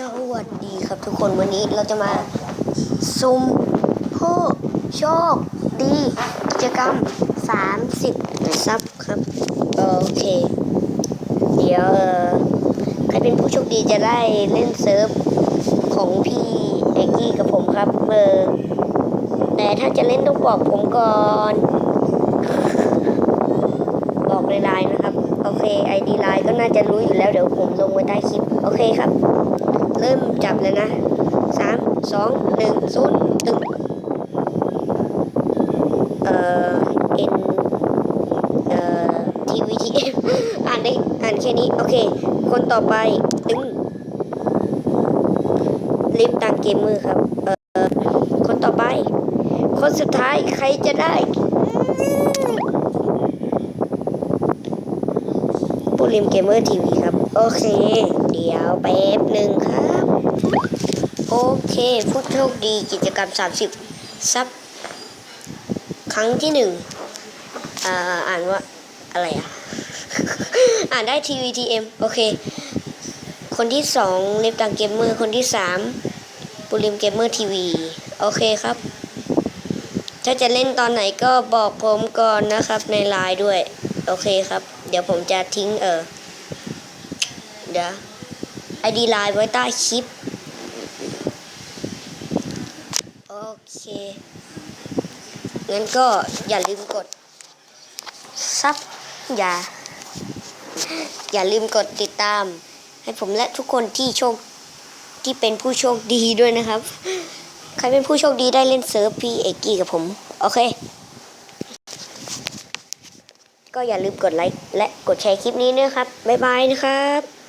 สวัสดีครับทุกคนวันนี้เราจะมาซุ่มผู้โชคดีกิจกรรม 30ซับ ครับ โอเค เดี๋ยวใครเป็นผู้โชคดีจะได้เล่นเซิร์ฟของพี่เอกกี้กับผมครับเออแต่ถ้าจะเล่นต้องบอกผมก่อนบอกในไลน์นะครับ โอเค ID ไลน์ก็น่าจะรู้อยู่แล้วเดี๋ยวผมลงไว้ใต้คลิป โอเคครับ เริ่มจับเลยนะสามสองหนึ่งศูนย์ตึงเอ่อ N เอ่อ TVTM อ่านได้อ่านแค่นี้ โอเค คนต่อไปตึงลิฟตังเกมเมอร์ครับ เอ่อคนต่อไป คนสุดท้ายใครจะได้ผู้ริมเกมเมอร์ทีวีครับ โอเค เดี๋ยวแป๊บหนึ่งครับ โอเคผู้โชคดีกิจกรรม 30 ซับ ครั้งที่หนึ่งอ่าอ่านว่า อะไรอะ อ่านได้ TVTM โอเค คนที่สองเล็บตังเกมเมอร์ คนที่สามปุริมเกมเมอร์ทีวี โอเคครับ ถ้าจะเล่นตอนไหนก็บอกผมก่อนนะครับในไลน์ด้วย โอเคครับ เดี๋ยวผมจะทิ้งเออ เดี๋ยวไอดีไลน์ไว้ใต้คลิป โอเค งั้นก็อย่าลืมกดซับอย่า อย่าลืมกดติดตาม ให้ผมและทุกคนที่โชคที่เป็นผู้โชคดีด้วยนะครับ ใครเป็นผู้โชคดีได้เล่นเซิร์ฟพี่เอกกี้กับผม โอเค ก็อย่าลืมกดไลค์และกดแชร์คลิปนี้ด้วยครับ บ๊ายบายนะครับ